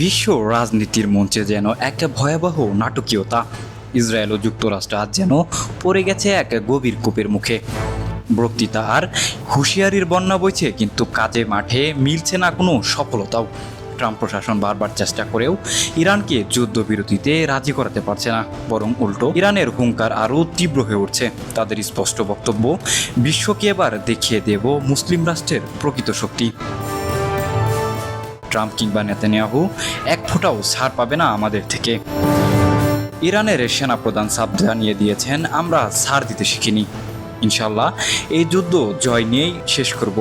বিশ্ব রাজনীতির মঞ্চে যেন একটা ভয়াবহ নাটকীয়তা, ইসরায়েল ও যুক্তরাষ্ট্র আজ যেন পড়ে গেছে এক গভীর কূপের মুখে। বক্তৃতা আর হুঁশিয়ারির বন্যা বইছে, কিন্তু কাজে মাঠে মিলছে না কোনো সফলতাও। ট্রাম্প প্রশাসন বারবার চেষ্টা করেও ইরানকে যুদ্ধবিরতিতে রাজি করাতে পারছে না, বরং উল্টো ইরানের হুঙ্কার আরও তীব্র হয়ে উঠছে। তাদের স্পষ্ট বক্তব্য, বিশ্বকে এবার দেখিয়ে দেব মুসলিম রাষ্ট্রের প্রকৃত শক্তি। ট্রাম্প কিংবা নেতানিয়াহু এক ফোঁটাও ছাড় পাবে না আমাদের থেকে। ইরানের সেনাপ্রধান সাব জানিয়ে দিয়েছেন, আমরা ছাড় দিতে শিখিনি। ইনশাল্লাহ এই যুদ্ধ জয় নিয়েই শেষ করব।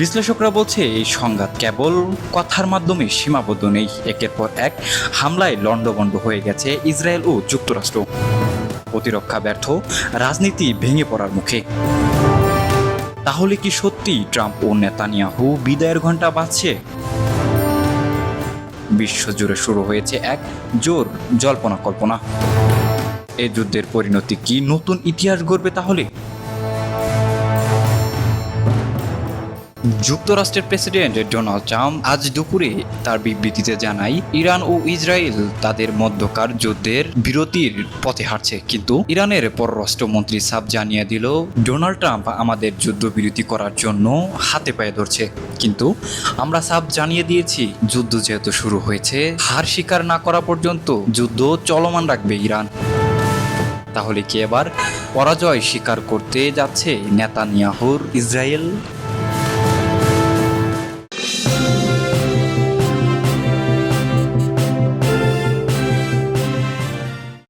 বিশ্লেষকরা বলছে, এই সংঘাত কেবল কথার মাধ্যমে সীমাবদ্ধ নেই। একের পর এক হামলায় লণ্ডভণ্ড হয়ে গেছে ইসরায়েল ও যুক্তরাষ্ট্র। প্রতিরক্ষা ব্যর্থ, রাজনীতি ভেঙে পড়ার মুখে। তাহলে কি সত্যি ট্রাম্প ও নেতানিয়াহু বিদায়ের ঘণ্টা বাজছে? বিশ্বজুড়ে শুরু হয়েছে এক জোর জল্পনা কল্পনা। এ যুদ্ধের পরিণতি কি নতুন ইতিহাস গড়বে তাহলে? যুক্তরাষ্ট্রের প্রেসিডেন্ট ডোনাল্ড ট্রাম্প আজ দুপুরে তার বিবৃতিতে জানায়, ইরান ও ইসরায়েল তাদের মধ্যকার যুদ্ধের বিরতির পথে হাঁটছে। কিন্তু ইরানের পররাষ্ট্রমন্ত্রী সাব জানিয়ে দিল, ডোনাল্ড ট্রাম্প আমাদের যুদ্ধবিরতি করার জন্য হাতে পায়ে ধরছে। কিন্তু আমরা সাব জানিয়ে দিয়েছি, যুদ্ধ যেহেতু শুরু হয়েছে, হার স্বীকার না করা পর্যন্ত যুদ্ধ চলমান রাখবে ইরান। তাহলে কি এবার পরাজয় স্বীকার করতে যাচ্ছে নেতানিয়াহুর ইসরায়েল?